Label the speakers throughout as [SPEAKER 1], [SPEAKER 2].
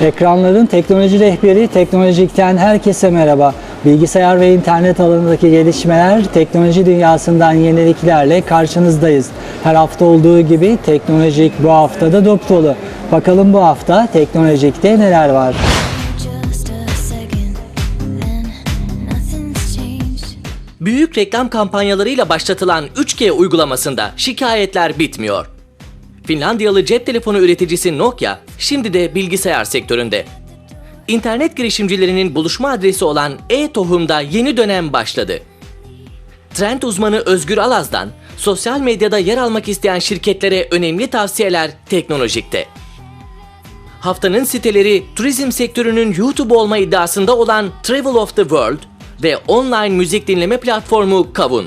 [SPEAKER 1] Ekranların teknoloji rehberi Teknolojik'ten herkese merhaba. Bilgisayar ve internet alanındaki gelişmeler, teknoloji dünyasından yeniliklerle karşınızdayız. Her hafta olduğu gibi Teknolojik bu hafta da dop dolu. Bakalım bu hafta Teknolojik'te neler var?
[SPEAKER 2] Büyük reklam kampanyalarıyla başlatılan 3G uygulamasında şikayetler bitmiyor. Finlandiyalı cep telefonu üreticisi Nokia şimdi de bilgisayar sektöründe. İnternet girişimcilerinin buluşma adresi olan e-tohum'da yeni dönem başladı. Trend uzmanı Özgür Alaz'dan sosyal medyada yer almak isteyen şirketlere önemli tavsiyeler teknolojikte. Haftanın siteleri turizm sektörünün YouTube olma iddiasında olan Travel of the World ve online müzik dinleme platformu Kavun.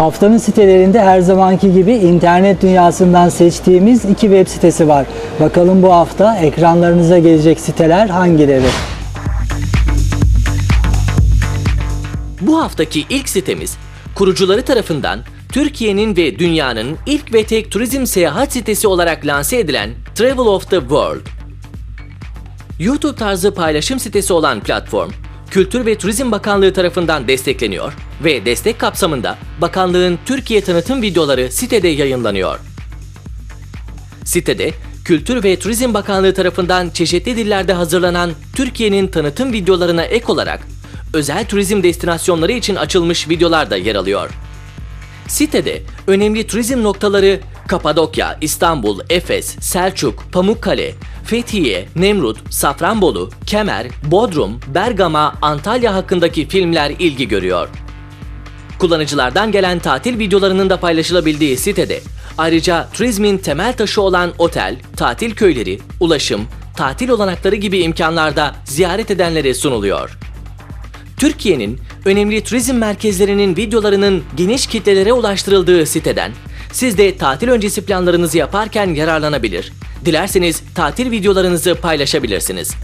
[SPEAKER 1] Haftanın sitelerinde her zamanki gibi internet dünyasından seçtiğimiz iki web sitesi var. Bakalım bu hafta ekranlarınıza gelecek siteler hangileri?
[SPEAKER 2] Bu haftaki ilk sitemiz kurucuları tarafından Türkiye'nin ve dünyanın ilk ve tek turizm seyahat sitesi olarak lanse edilen Travel of the World. YouTube tarzı paylaşım sitesi olan platform, Kültür ve Turizm Bakanlığı tarafından destekleniyor ve destek kapsamında bakanlığın Türkiye tanıtım videoları sitede yayınlanıyor. Sitede Kültür ve Turizm Bakanlığı tarafından çeşitli dillerde hazırlanan Türkiye'nin tanıtım videolarına ek olarak özel turizm destinasyonları için açılmış videolar da yer alıyor. Sitede önemli turizm noktaları Kapadokya, İstanbul, Efes, Selçuk, Pamukkale, Fethiye, Nemrut, Safranbolu, Kemer, Bodrum, Bergama, Antalya hakkındaki filmler ilgi görüyor. Kullanıcılardan gelen tatil videolarının da paylaşılabildiği sitede ayrıca turizmin temel taşı olan otel, tatil köyleri, ulaşım, tatil olanakları gibi imkanlar da ziyaret edenlere sunuluyor. Türkiye'nin önemli turizm merkezlerinin videolarının geniş kitlelere ulaştırıldığı siteden siz de tatil öncesi planlarınızı yaparken yararlanabilir. Dilerseniz tatil videolarınızı paylaşabilirsiniz.